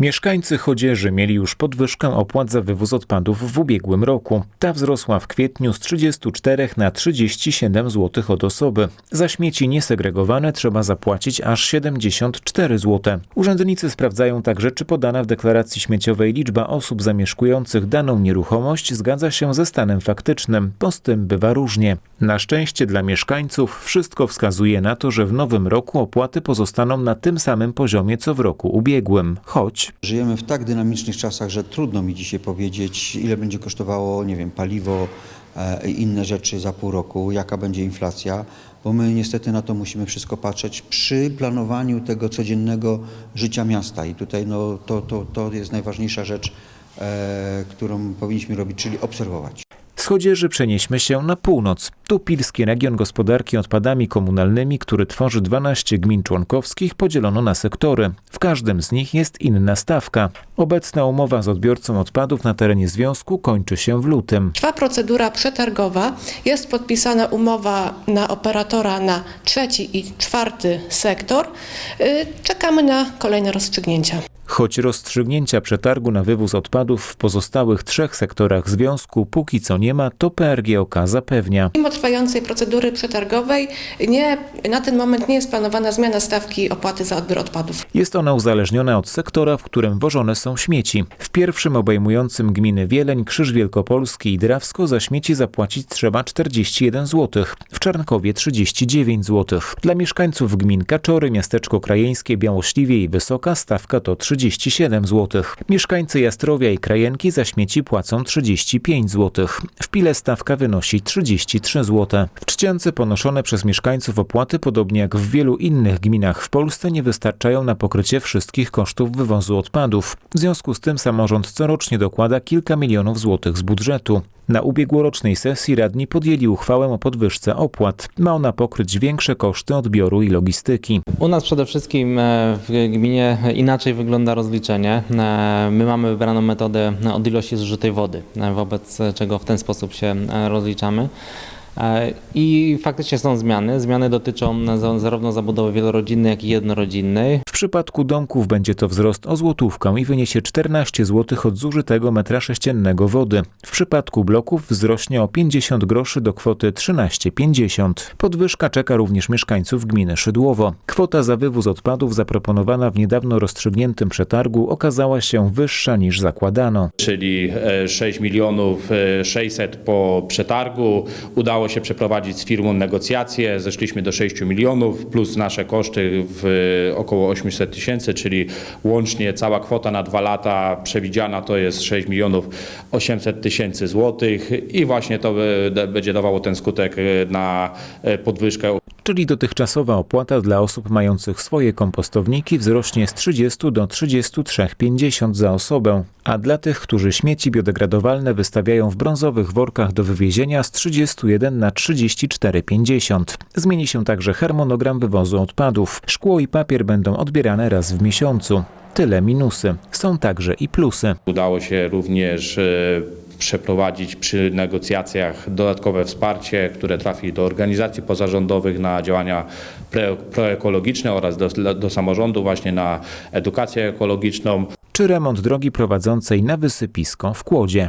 Mieszkańcy Chodzieży mieli już podwyżkę opłat za wywóz odpadów w ubiegłym roku. Ta wzrosła w kwietniu z 34 na 37 zł od osoby. Za śmieci niesegregowane trzeba zapłacić aż 74 zł. Urzędnicy sprawdzają także, czy podana w deklaracji śmieciowej liczba osób zamieszkujących daną nieruchomość zgadza się ze stanem faktycznym. Po z tym bywa różnie. Na szczęście dla mieszkańców wszystko wskazuje na to, że w nowym roku opłaty pozostaną na tym samym poziomie co w roku ubiegłym, choć Żyjemy w tak dynamicznych czasach, że trudno mi dzisiaj powiedzieć, ile będzie kosztowało, nie wiem, paliwo e, i inne rzeczy za pół roku, jaka będzie inflacja, bo my niestety na to musimy wszystko patrzeć przy planowaniu tego codziennego życia miasta. I tutaj no, to, to, to jest najważniejsza rzecz, e, którą powinniśmy robić, czyli obserwować. Z przenieśmy się na północ. Tu Pilski Region Gospodarki Odpadami Komunalnymi, który tworzy 12 gmin członkowskich, podzielono na sektory. W każdym z nich jest inna stawka. Obecna umowa z odbiorcą odpadów na terenie związku kończy się w lutym. Trwa procedura przetargowa, jest podpisana umowa na operatora na trzeci i czwarty sektor. Y, Czekamy na kolejne rozstrzygnięcia. Choć rozstrzygnięcia przetargu na wywóz odpadów w pozostałych trzech sektorach związku póki co nie ma, to PRGOK zapewnia. Mimo trwającej procedury przetargowej nie, na ten moment nie jest planowana zmiana stawki opłaty za odbiór odpadów. Jest ona uzależniona od sektora, w którym wożone są śmieci. W pierwszym obejmującym gminy Wieleń, Krzyż Wielkopolski i Drawsko za śmieci zapłacić trzeba 41 zł, w Czarnkowie 39 zł. Dla mieszkańców gmin Kaczory, Miasteczko Krajeńskie, Białośliwie i Wysoka stawka to 37 zł. Mieszkańcy Jastrowia i Krajenki za śmieci płacą 35 zł. W Pile stawka wynosi 33 zł. W Czciance ponoszone przez mieszkańców opłaty, podobnie jak w wielu innych gminach w Polsce, nie wystarczają na pokrycie wszystkich kosztów wywozu odpadów. W związku z tym samorząd corocznie dokłada kilka milionów złotych z budżetu. Na ubiegłorocznej sesji radni podjęli uchwałę o podwyżce opłat. Ma ona pokryć większe koszty odbioru i logistyki. U nas przede wszystkim e, w gminie inaczej wygląda rozliczenie. E, My mamy wybraną metodę od ilości zużytej wody, e, wobec czego w ten sposób się rozliczamy. E, I faktycznie są zmiany. Zmiany dotyczą za- zarówno zabudowy wielorodzinnej, jak i jednorodzinnej. W przypadku domków będzie to wzrost o złotówkę i wyniesie 14 zł od zużytego metra sześciennego wody. W przypadku bloków wzrośnie o 50 groszy do kwoty 13,50. Podwyżka czeka również mieszkańców gminy Szydłowo. Kwota za wywóz odpadów zaproponowana w niedawno rozstrzygniętym przetargu okazała się wyższa niż zakładano. czyli e, 6 milionów e, 600 po przetargu. Udało się przeprowadzić z firmą negocjacje, zeszliśmy do 6 milionów plus nasze koszty w około 800 tysięcy, czyli łącznie cała kwota na dwa lata przewidziana to jest 6 milionów 800 tysięcy złotych i właśnie to e, będzie dawało ten skutek e, na e, podwyżkę Czyli dotychczasowa opłata dla osób mających swoje kompostowniki wzrośnie z 30 do 33,50 za osobę, a dla tych, którzy śmieci biodegradowalne wystawiają w brązowych workach do wywiezienia z 31 na 34,50. Zmieni się także harmonogram wywozu odpadów. Szkło i papier będą odbierane raz w miesiącu. Tyle minusy. Są także i plusy. Udało się również e, przeprowadzić przy negocjacjach dodatkowe wsparcie, które trafi do organizacji pozarządowych na działania proekologiczne oraz do, do samorządu właśnie na edukację ekologiczną. Czy remont drogi prowadzącej na wysypisko w Kłodzie.